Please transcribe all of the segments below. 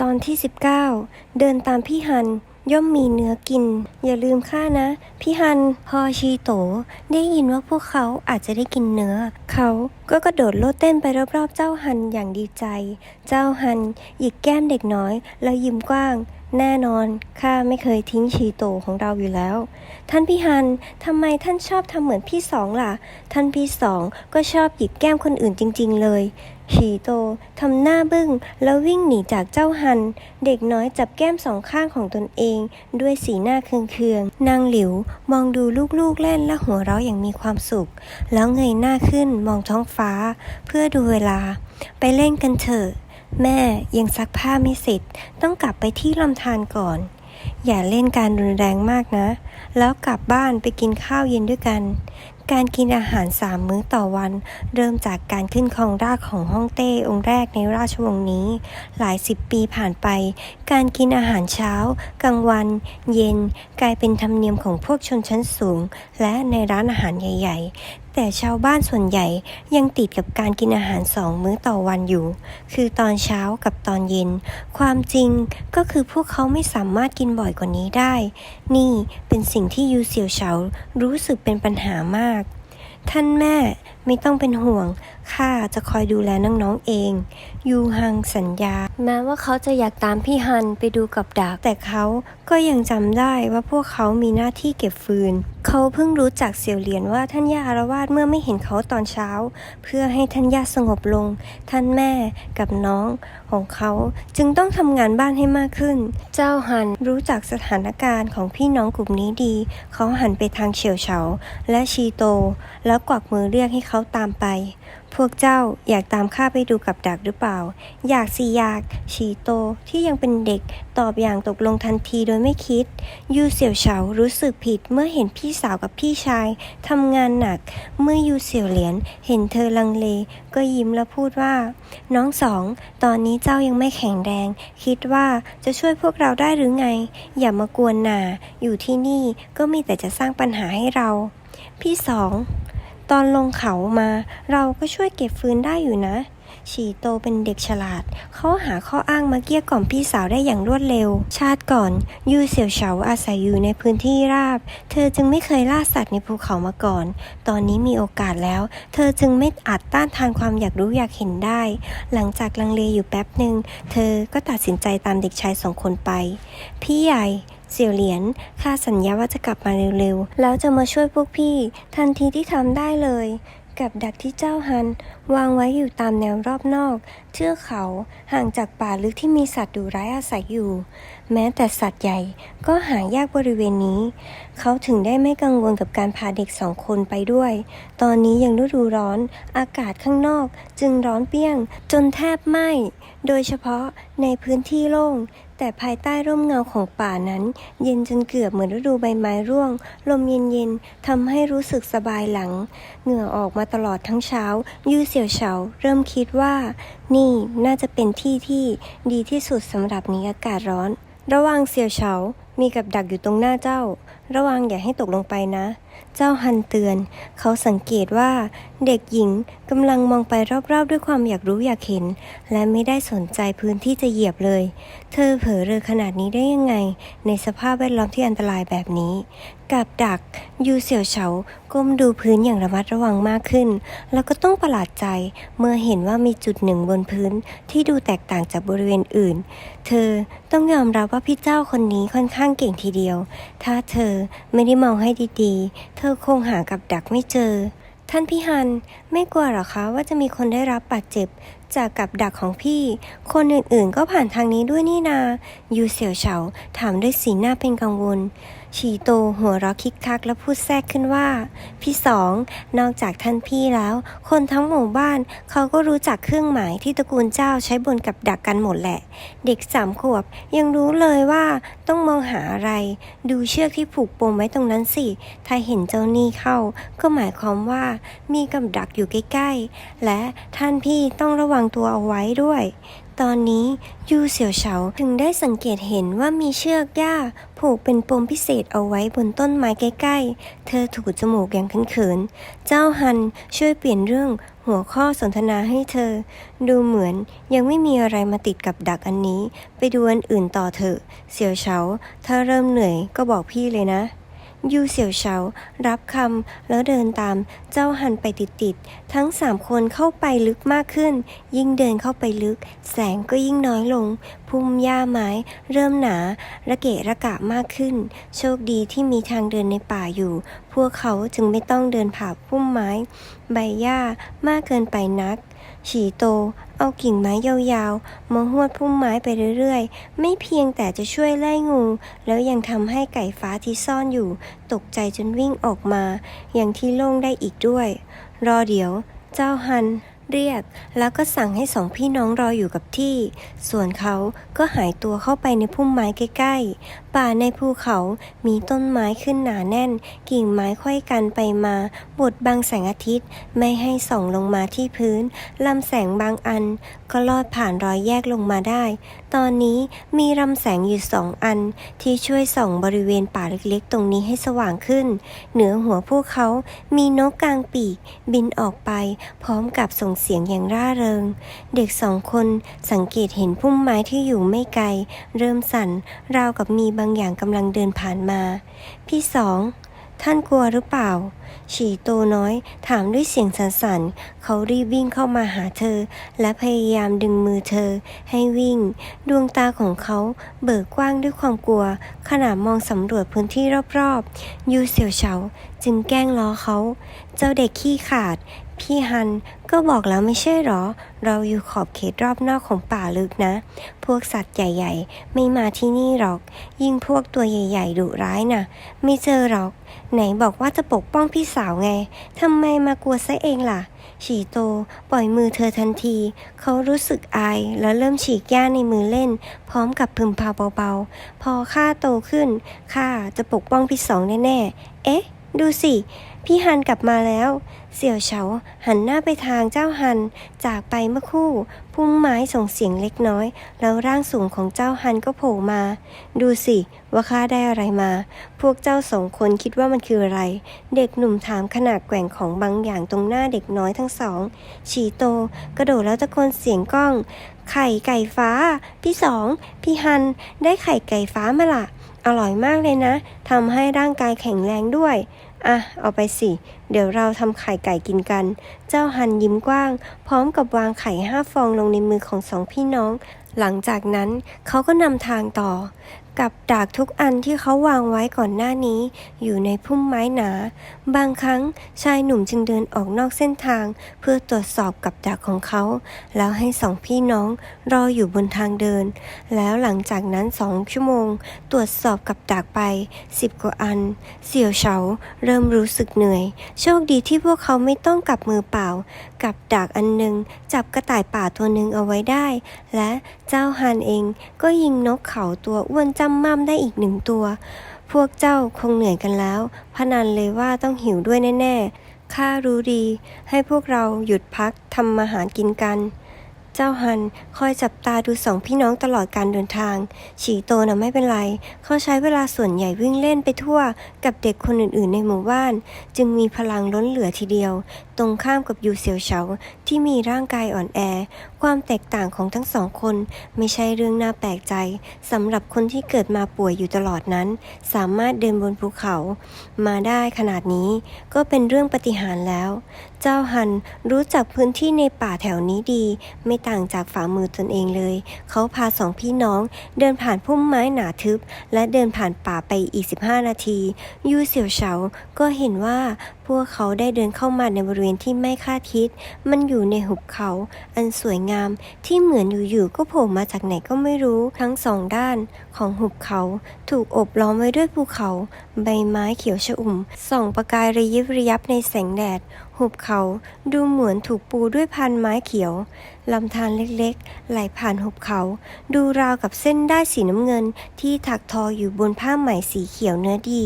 ตอนที่ 19 เดินตามพี่ฮัน ย่อมมีเนื้อกิน อย่าลืมข้านะ พี่ฮัน พอชีโต ได้ยินว่าพวกเขาอาจจะได้กินเนื้อ เขาก็กระโดดโลดเต้นไปรอบๆ เจ้าฮันอย่างดีใจ เจ้าฮันหยิกแก้มเด็กน้อย แล้วยิ้มกว้าง แน่นอนข้าไม่เคยทิ้งชีโตของเราอยู่แล้ว ท่านพี่ฮันทำไมท่านชอบทำเหมือนพี่สองล่ะ ท่านพี่สองก็ชอบหยิกแก้มคนอื่นจริง ๆ เลย ชีโตทำหน้าบึ้งแล้ววิ่งหนีจากเจ้าฮัน เด็กน้อยจับแก้มสองข้างของตนเอง ด้วยสีหน้าเคืองๆนางหลิวมองดูลูกๆเล่นและหัวเราะอย่างมีความสุข แล้วเงยหน้าขึ้นมองท้องฟ้า เพื่อดูเวลา ไปเล่นกันเถอะ แม่ยังซักผ้าไม่เสร็จ ต้องกลับไปที่ลำธารก่อน อย่าเล่นการรุนแรงมากนะ แล้วกลับบ้านไปกินข้าวเย็นด้วยกัน การกินอาหารสามมื้อต่อวัน เริ่มจากการขึ้นครองราชของฮ่องเต้องค์แรกในราชวงศ์นี้ หลายสิบปีผ่านไปการกินอาหารเช้า กลางวัน เย็น กลายเป็นธรรมเนียมของพวกชนชั้นสูง และในร้านอาหารใหญ่ ๆ แต่ชาวบ้านส่วนใหญ่ยังติดกับการกินอาหารสองมื้อต่อวันอยู่ คือตอนเช้ากับตอนเย็น ความจริงก็คือพวกเขาไม่สามารถกินบ่อยกว่านี้ได้ นี่เป็นสิ่งที่ยูเสี่ยวเฉารู้สึกเป็นปัญหามาก ท่านแม่ ไม่ต้องเป็นห่วง ข้าจะคอยดูแลน้องๆเอง ยูฮังสัญญา แม้ว่าเขาจะอยากตามพี่ฮันไปดูกับดัก แต่เขาก็ยังจำได้ว่าพวกเขามีหน้าที่เก็บฟืน เขาเพิ่งรู้จักเสี่ยวเหรียญว่าท่านย่าอารวาสเมื่อไม่เห็นเขาตอนเช้า เพื่อให้ท่านย่าสงบลง ท่านแม่กับน้องของเขาจึงต้องทำงานบ้านให้มากขึ้น เจ้าฮันรู้จักสถานการณ์ของพี่น้องกลุ่มนี้ดี เขาหันไปทางเฉียวเฉาและชีโต แล้วกวักมือเรียกให้เขาขาตามไป พวกเจ้าอยากตามข้าไปดูกับดักหรือเปล่า อยากสิอยาก ชีโตที่ยังเป็นเด็กตอบอย่างตกลงทันทีโดยไม่คิด ยูเสี่ยวเฉารู้สึกผิดเมื่อเห็นพี่สาวกับพี่ชายทำงานหนัก เมื่อยูเสี่ยวเหรียญเห็นเธอลังเล ก็ยิ้มแล้วพูดว่า น้องสอง ตอนนี้เจ้ายังไม่แข็งแรง คิดว่าจะช่วยพวกเราได้หรือไง อย่ามากวนหนาอยู่ที่นี่ก็มีแต่จะสร้างปัญหาให้เรา พี่สอง ตอนลงเขามาเราก็ช่วยเก็บฟืนได้อยู่นะ ฉีโตเป็นเด็กฉลาด เขาหาข้ออ้างมาเกลี้ยกล่อมพี่สาวได้อย่างรวดเร็ว ชาติก่อน ยูเสี่ยวเฉาอาศัยอยู่ในพื้นที่ราบ เธอจึงไม่เคยล่าสัตว์ในภูเขามาก่อน ตอนนี้มีโอกาสแล้ว เธอจึงไม่อาจต้านทานความอยากรู้อยากเห็นได้ หลังจากลังเลอยู่แป๊บหนึ่งเธอก็ตัดสินใจตามเด็กชายสองคนไป พี่ใหญ่ เสี่ยวเหลียนข้าสัญญาว่าจะกลับมาเร็วๆ แล้วจะมาช่วยพวกพี่ ทันทีที่ทำได้เลย กับดักที่เจ้าฮัน วางไว้อยู่ตามแนวรอบนอก เทือกเขาห่างจากป่าลึกที่มีสัตว์ดุร้ายอาศัยอยู่แม้แต่สัตว์ใหญ่ก็หายากบริเวณนี้ เขาถึงได้ไม่กังวลกับการพาเด็กสองคนไปด้วย ตอนนี้ยังฤดูร้อน อากาศข้างนอกจึงร้อนเปรี้ยง จนแทบไหม้ โดยเฉพาะในพื้นที่โล่ง แต่ภายใต้ร่มเงาของป่านั้น เย็นจนเกือบเหมือนฤดูใบไม้ร่วง ลมเย็นๆทำให้รู้สึกสบายหลัง เหงื่อออกมาตลอดทั้งเช้า ยูเสี่ยวเฉาเริ่มคิดว่านี่น่าจะเป็นที่ที่ดีที่สุดสำหรับหนี้อากาศร้อน ระวังเสี่ยวเฉา มีกับดักอยู่ตรงหน้าเจ้า ระวังอย่าให้ตกลงไปนะ เจ้าฮันเตือน เขาสังเกตว่าเด็กหญิงกำลังมองไปรอบๆ ด้วยความอยากรู้อยากเห็น และไม่ได้สนใจพื้นที่จะเหยียบเลย เธอเผลอเรอขนาดนี้ได้ยังไง ในสภาพแวดล้อมที่อันตรายแบบนี้ กับดักยูเสี่ยวเฉาก้มดูพื้นอย่างระมัดระวังมากขึ้น แล้วก็ต้องประหลาดใจเมื่อเห็นว่ามีจุดหนึ่งบนพื้นที่ดูแตกต่างจากบริเวณอื่น เธอต้องยอมรับว่าพี่เจ้าคนนี้ค่อนข้างเก่งทีเดียว ถ้าเธอไม่ได้มองให้ดีๆเธธอคงหากับดักไม่เจอ ท่านพี่ฮัน ไม่กลัวหรอคะว่าจะมีคนได้รับบาดเจ็บ จากกับดักของพี่ คนอื่นๆก็ผ่านทางนี้ด้วยนี่นา ยูเสี่ยวเฉาถามด้วยสีหน้าเป็นกังวลฉีโตหัวเราะคิกคักและพูดแทรกขึ้นว่า พี่สอง นอกจากท่านพี่แล้ว คนทั้งหมู่บ้านเขาก็รู้จักเครื่องหมายที่ตระกูลเจ้าใช้บนกับดักกันหมดแหละ เด็กสามขวบยังรู้เลยว่าต้องมองหาอะไร ดูเชือกที่ผูกปมไว้ตรงนั้นสิ ถ้าเห็นเจ้านี่เข้า ก็หมายความว่ามีกับดักอยู่ใกล้ๆ และท่านพี่ต้องระวังงตัวเอาไว้ด้วย ตอนนี้ยูเสี่ยวเฉาถึงได้สังเกตเห็นว่ามีเชือกหญ้าผูกเป็นปมพิเศษเอาไว้บนต้นไม้ใกล้ๆ เธอถูจมูกอย่างเขินๆ เจ้าฮันช่วยเปลี่ยนเรื่องหัวข้อสนทนาให้เธอ ดูเหมือนยังไม่มีอะไรมาติดกับดักอันนี้ ไปดูอันอื่นต่อเถอะ เสี่ยวเฉาถ้าเริ่มเหนื่อยก็บอกพี่เลยนะ ยูเสี่ยวเฉารับคำแล้วเดินตามเจ้าหันไปติดๆ ทั้งสามคนเข้าไปลึกมากขึ้น ยิ่งเดินเข้าไปลึก แสงก็ยิ่งน้อยลง พุ่มหญ้าไม้เริ่มหนา ระเกะระกะมากขึ้น โชคดีที่มีทางเดินในป่าอยู่ พวกเขาจึงไม่ต้องเดินผ่าพุ่มไม้ ใบหญ้ามากเกินไปนัก ฉีโต เอากิ่งไม้ยาวๆ มาหวดพุ่มไม้ไปเรื่อยๆ ไม่เพียงแต่จะช่วยไล่งู แล้วยังทำให้ไก่ฟ้าที่ซ่อนอยู่ ตกใจจนวิ่งออกมา อย่างที่โล่งได้อีกด้วย รอเดี๋ยว เจ้าฮัน เรียก แล้วก็สั่งให้สองพี่น้องรออยู่กับที่ ส่วนเขาก็หายตัวเข้าไปในพุ่มไม้ใกล้ๆ ป่าในภูเขามีต้นไม้ขึ้นหนาแน่น กิ่งไม้ค่อยกันไปมาบดบังแสงอาทิตย์ ไม่ให้ส่องลงมาที่พื้นลำแสงบางอัน ก็ลอดผ่านรอยแยกลงมาได้ ตอนนี้มีลำแสงอยู่สองอันที่ช่วยส่องบริเวณป่าเล็กๆ ตรงนี้ให้สว่างขึ้น เหนือหัวพวกเขามีนกกลางปีก บินออกไป พร้อมกับส่งเสียงอย่างร่าเริง เด็กสองคนสังเกตเห็นพุ่มไม้ที่อยู่ไม่ไกล เริ่มสั่นราวกับมีบางอย่างกำลังเดินผ่านมา พี่สอง ท่านกลัวหรือเปล่า ฉีโตน้อยถามด้วยเสียงสั่นๆเขารีบวิ่งเข้ามาหาเธอ และพยายามดึงมือเธอ ให้วิ่ง ดวงตาของเขาเบิกกว้างด้วยความกลัว ขณะมองสำรวจพื้นที่รอบๆ ยูเสี่ยวเฉาจึงแกล้งล้อเขา เจ้าเด็กขี้ขาด พี่ฮันก็บอกแล้วไม่ใช่หรอ เราอยู่ขอบเขตรอบนอกของป่าลึกนะ พวกสัตว์ใหญ่ๆ ไม่มาที่นี่หรอก ยิ่งพวกตัวใหญ่ๆดุร้ายน่ะ ไม่เจอหรอก ไหนบอกว่าจะปกป้องพี่สาวไงทำไมมากลัวซะเองล่ะ ฉีโตปล่อยมือเธอทันที เขารู้สึกอายแล้วเริ่มฉีกหญ้าในมือเล่น พร้อมกับพึมพำเบาๆ พอข้าโตขึ้นข้าจะปกป้องพี่สองแน่ๆ เอ๊ะ ดูสิ พี่ฮันกลับมาแล้ว เสี่ยวเฉาหันหน้าไปทางเจ้าฮัน จากไปเมื่อคู่ พุ่มไม้ส่งเสียงเล็กน้อย แล้วร่างสูงของเจ้าฮันก็โผล่มา ดูสิว่าข้าได้อะไรมา พวกเจ้าสองคนคิดว่ามันคืออะไร เด็กหนุ่มถามขนาดแกว่งของบางอย่างตรงหน้าเด็กน้อยทั้งสอง ฉีโต กระโดดแล้วตะโกนเสียงก้อง ไข่ไก่ฟ้า พี่สอง พี่ฮัน ได้ไข่ไก่ฟ้ามาละอร่อยมากเลยนะ ทำให้ร่างกายแข็งแรงด้วย อะ เอาไปสิ เดี๋ยวเราทำไข่ไก่กินกัน เจ้าฮันยิ้มกว้าง พร้อมกับวางไข่ห้าฟองลงในมือของสองพี่น้อง หลังจากนั้นเขาก็นำทางต่อ กับดากทุกอันที่เขาวางไว้ก่อนหน้านี้ อยู่ในพุ่มไม้หนา บางครั้งชายหนุ่มจึงเดินออกนอกเส้นทาง เพื่อตรวจสอบกับดักของเขา แล้วให้สองพี่น้องรออยู่บนทางเดิน แล้วหลังจากนั้นสองชั่วโมง ตรวจสอบกับดักไปสิบกว่าอัน เสี่ยวเฉาเริ่มรู้สึกเหนื่อย โชคดีที่พวกเขาไม่ต้องกลับมือเปล่า กับดักอันหนึ่งจับกระต่ายป่าตัวหนึ่งเอาไว้ได้ และเจ้าฮันเองก็ยิงนกเขาตัวอ้วนจำม่ำได้อีกหนึ่งตัว พวกเจ้าคงเหนื่อยกันแล้ว พนันเลยว่าต้องหิวด้วยแน่ๆ ข้ารู้ดี ให้พวกเราหยุดพักทำมาหารกินกัน เจ้าฮันคอยจับตาดูสองพี่น้องตลอดการเดินทาง ฉีโตน่ะไม่เป็นไร เขาใช้เวลาส่วนใหญ่วิ่งเล่นไปทั่ว กับเด็กคนอื่นๆในหมู่บ้าน จึงมีพลังล้นเหลือทีเดียวตรงข้ามกับยูเซียวเฉาที่มีร่างกายอ่อนแอ ความแตกต่างของทั้งสองคนไม่ใช่เรื่องน่าแปลกใจสำหรับคนที่เกิดมาป่วยอยู่ตลอดนั้น สามารถเดินบนภูเขา มาได้ขนาดนี้ก็เป็นเรื่องปฏิหารแล้ว เจ้าฮันรู้จักพื้นที่ในป่าแถวนี้ดี ไม่ต่างจากฝ่ามือตนเองเลย เขาพาสองพี่น้อง เดินผ่านพุ่มไม้หนาทึบ และเดินผ่านป่าไปอีก 15 นาที ยูเสี่ยวเฉาก็เห็นว่าพวกเขาได้เดินเข้ามาในบริเวณที่ไม่คาดคิด มันอยู่ในหุบเขา อันสวยงามที่เหมือนอยู่ๆก็โผล่มาจากไหนก็ไม่รู้ทั้งสองด้านของหุบเขา ถูกอบล้อมไว้ด้วยภูเขา ใบไม้เขียวชอุ่มส่องประกายระยิบระยับในแสงแดดหุบเขาดูเหมือนถูกปูด้วยพันไม้เขียวลำธารเล็กๆ ไหลผ่านหุบเขา ดูราวกับเส้นได้ายสีน้ำเงินที่ถักทออยู่บนผ้าไหมสีเขียวเนื้อดี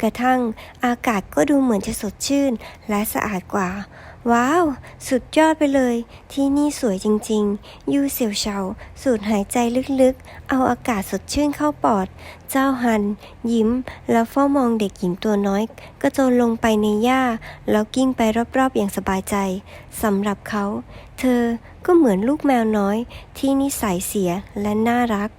กระทั่งอากาศก็ดูเหมือนจะสดชื่นและสะอาดกว่า ว้าว สุดยอดไปเลย ที่นี่สวยจริงๆ ยูเสี่ยวเฉาสูดหายใจลึกๆ เอาอากาศสดชื่นเข้าปอด เจ้าฮัน ยิ้ม แล้วเฝ้ามองเด็กหญิงตัวน้อย กระโจนลงไปในหญ้า แล้วกิ้งไปรอบๆ อย่างสบายใจสำหรับเขา เธอก็เหมือนลูกแมวน้อย ที่นิสัยเสียและน่ารัก